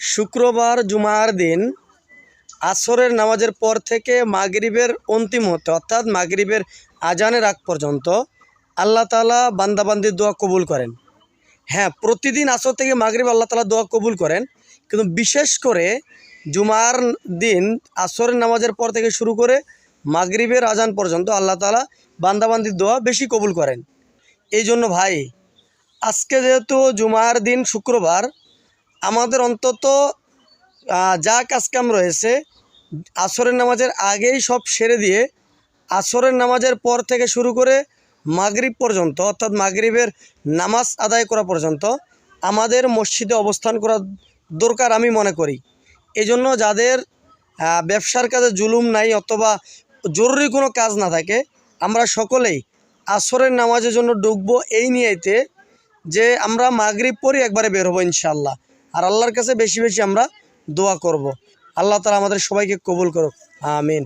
শুক্রবার জুমার দিন আসরের নামাজের পর থেকে মাগরিবের অন্তিম হতে অর্থাৎ মাগরিবের আজানের আগ পর্যন্ত আল্লাহ তালা বান্দাবান্দির দোয়া কবুল করেন। হ্যাঁ প্রতিদিন আসর থেকে মাগরিব আল্লাহ তালা দোয়া কবুল করেন। কিন্তু বিশেষ করে জুমার দিন আসরের নামাজের পর থেকে শুরু করে মাগরিবের আজান পর্যন্ত আল্লাহ তালা বান্দাবান্দির দোয়া বেশি কবুল করেন। এই জন্য ভাই, আজকে যেহেতু জুমার দিন শুক্রবার আমাদের অন্তত যা কাজকাম রয়েছে, আসরের নামাজের আগেই সব সেরে দিয়ে, আসরের নামাজের পর থেকে শুরু করে মাগরিব পর্যন্ত, অর্থাৎ মাগরিবের নামাজ আদায় করা পর্যন্ত, আমাদের মসজিদে অবস্থান করা দরকার আমি মনে করি। এই জন্য যাদের ব্যবসার কাজে জুলুম নাই অথবা জরুরি কোনো কাজ না থাকে, আমরা সকলেই আসরের নামাজের জন্য ডুববো এই নিয়েতে যে আমরা মাগরিব পরই একবারে বের হব ইনশাল্লাহ আর আল্লাহর কাছে বেশি বেশি আমরা দোয়া করব। আল্লাহ তালা আমাদের সবাইকে কবুল করুক আমিন